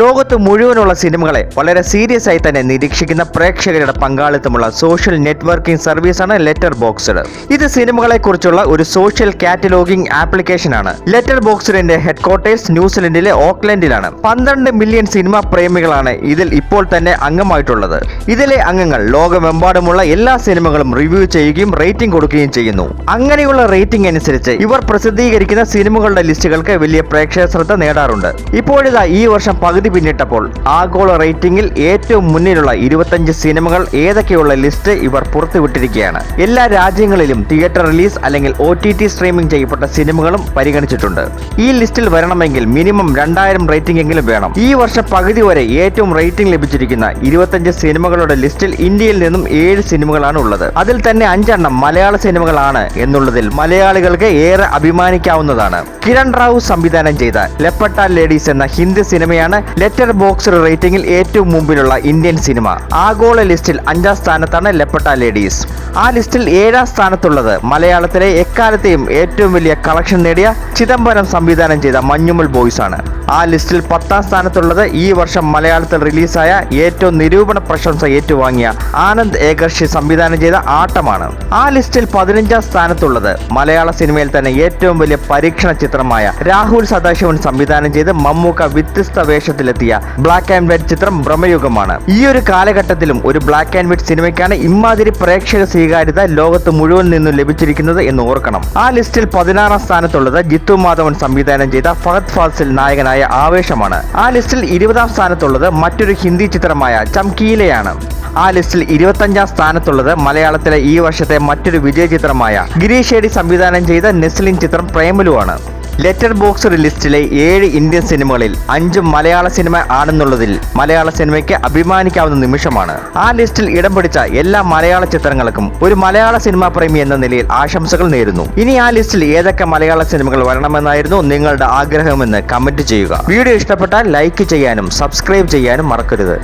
ലോകത്ത് മുഴുവനുള്ള സിനിമകളെ വളരെ സീരിയസ് ആയി തന്നെ നിരീക്ഷിക്കുന്ന പ്രേക്ഷകരുടെ പങ്കാളിത്തമുള്ള സോഷ്യൽ നെറ്റ്വർക്കിംഗ് സർവീസാണ് ലെറ്റർ ബോക്സ്ഡ് ഇത് സിനിമകളെ കുറിച്ചുള്ള ഒരു സോഷ്യൽ കാറ്റലോഗിംഗ് ആപ്ലിക്കേഷൻ ആണ്. ലെറ്റർ ബോക്സിന്റെ ഹെഡ്ക്വാർട്ടേഴ്സ് ന്യൂസിലൻഡിലെ ഓക്ലൻഡിലാണ്. പന്ത്രണ്ട് മില്യൺ സിനിമ പ്രേമികളാണ് ഇതിൽ ഇപ്പോൾ തന്നെ അംഗമായിട്ടുള്ളത്. ഇതിലെ അംഗങ്ങൾ ലോകമെമ്പാടുമുള്ള എല്ലാ സിനിമകളും റിവ്യൂ ചെയ്യുകയും റേറ്റിംഗ് കൊടുക്കുകയും ചെയ്യുന്നു. അങ്ങനെയുള്ള റേറ്റിംഗ് അനുസരിച്ച് ഇവർ പ്രസിദ്ധീകരിക്കുന്ന സിനിമകളുടെ ലിസ്റ്റുകൾക്ക് വലിയ പ്രേക്ഷക ശ്രദ്ധ നേടാറുണ്ട്. ഇപ്പോഴിതാ ഈ വർഷം പകുതി പിന്നിട്ടപ്പോൾ ആഗോള റേറ്റിംഗിൽ ഏറ്റവും മുന്നിലുള്ള ഇരുപത്തഞ്ച് സിനിമകൾ ഏതൊക്കെയുള്ള ലിസ്റ്റ് ഇവർ പുറത്തുവിട്ടിരിക്കുകയാണ്. എല്ലാ രാജ്യങ്ങളിലും തിയേറ്റർ റിലീസ് അല്ലെങ്കിൽ ഒ സ്ട്രീമിംഗ് ചെയ്യപ്പെട്ട സിനിമകളും പരിഗണിച്ചിട്ടുണ്ട്. ഈ ലിസ്റ്റിൽ വരണമെങ്കിൽ മിനിമം രണ്ടായിരം റേറ്റിംഗ് എങ്കിലും വേണം. ഈ വർഷം പകുതി വരെ ഏറ്റവും റേറ്റിംഗ് ലഭിച്ചിരിക്കുന്ന ഇരുപത്തഞ്ച് സിനിമകളുടെ ലിസ്റ്റിൽ ഇന്ത്യയിൽ നിന്നും ഏഴ് സിനിമകളാണ് ഉള്ളത്. അതിൽ തന്നെ അഞ്ചെണ്ണം മലയാള സിനിമകളാണ് എന്നുള്ളതിൽ മലയാളികൾക്ക് ഏറെ അഭിമാനിക്കാവുന്നതാണ്. കിരൺ റാവു സംവിധാനം ചെയ്ത ലെപ്പട്ട ലേഡീസ് എന്ന ഹിന്ദി സിനിമയാണ് ലെറ്റർ ബോക്സ് റേറ്റിംഗിൽ ഏറ്റവും മുമ്പിലുള്ള ഇന്ത്യൻ സിനിമ. ആഗോള ലിസ്റ്റിൽ അഞ്ചാം സ്ഥാനത്താണ് ലെപ്പട്ട ലേഡീസ്. ആ ലിസ്റ്റിൽ ഏഴാം സ്ഥാനത്തുള്ളത് മലയാളത്തിലെ എക്കാലത്തെയും ഏറ്റവും വലിയ കളക്ഷൻ നേടിയ ചിദംബരം സംവിധാനം ചെയ്ത മഞ്ഞുമൽ ബോയ്സ് ആണ് ആ ലിസ്റ്റിൽ പത്താം സ്ഥാനത്തുള്ളത് ഈ വർഷം മലയാളത്തിൽ റിലീസായ ഏറ്റവും നിരൂപണ പ്രശംസ ഏറ്റുവാങ്ങിയ ആനന്ദ് ഏകർഷി സംവിധാനം ചെയ്ത ആട്ടമാണ്. ആ ലിസ്റ്റിൽ പതിനഞ്ചാം സ്ഥാനത്തുള്ളത് മലയാള സിനിമയിൽ തന്നെ ഏറ്റവും വലിയ പരീക്ഷണ ചിത്രമായ രാഹുൽ സദാശിവൻ സംവിധാനം ചെയ്ത് മമ്മൂക്ക വ്യത്യസ്ത വേഷത്തിലെത്തിയ ബ്ലാക്ക് ആൻഡ് വൈറ്റ് ചിത്രം ഭ്രമയുഗമാണ് ഈ ഒരു കാലഘട്ടത്തിലും ഒരു ബ്ലാക്ക് ആൻഡ് വൈറ്റ് സിനിമയ്ക്കാണ് ഇമാതിരി പ്രേക്ഷക സ്വീകാര്യത ലോകത്ത് മുഴുവൻ നിന്നും ലഭിച്ചിരിക്കുന്നത് എന്ന് ഓർക്കണം. ആ ലിസ്റ്റിൽ പതിനാറാം സ്ഥാനത്തുള്ളത് ജിത്തു മാധവൻ സംവിധാനം ചെയ്ത ഫഹദ് ഫാസിൽ നായകനായ ആവേശമാണ്. ആ ലിസ്റ്റിൽ ഇരുപതാം സ്ഥാനത്തുള്ളത് മറ്റൊരു ഹിന്ദി ചിത്രമായ ചംകീലയാണ്. ആ ലിസ്റ്റിൽ ഇരുപത്തഞ്ചാം സ്ഥാനത്തുള്ളത് മലയാളത്തിലെ ഈ വർഷത്തെ മറ്റൊരു വിജയ ചിത്രമായ ഗിരീഷ് സംവിധാനം ചെയ്ത നെസ്ലിൻ ചിത്രം പ്രേമലുവാണ്. ലെറ്റർ ബോക്സ് ലിസ്റ്റിലെ ഏഴ് ഇന്ത്യൻ സിനിമകളിൽ അഞ്ചും മലയാള സിനിമ ആണെന്നുള്ളതിൽ മലയാള സിനിമയ്ക്ക് അഭിമാനിക്കാവുന്ന നിമിഷമാണ്. ആ ലിസ്റ്റിൽ ഇടം പിടിച്ച എല്ലാ മലയാള ചിത്രങ്ങൾക്കും ഒരു മലയാള സിനിമാ പ്രേമി എന്ന നിലയിൽ ആശംസകൾ നേരുന്നു. ഇനി ആ ലിസ്റ്റിൽ ഏതൊക്കെ മലയാള സിനിമകൾ വരണമെന്നായിരുന്നു നിങ്ങളുടെ ആഗ്രഹമെന്ന് കമന്റ് ചെയ്യുക. വീഡിയോ ഇഷ്ടപ്പെട്ടാൽ ലൈക്ക് ചെയ്യാനും സബ്സ്ക്രൈബ് ചെയ്യാനും മറക്കരുത്.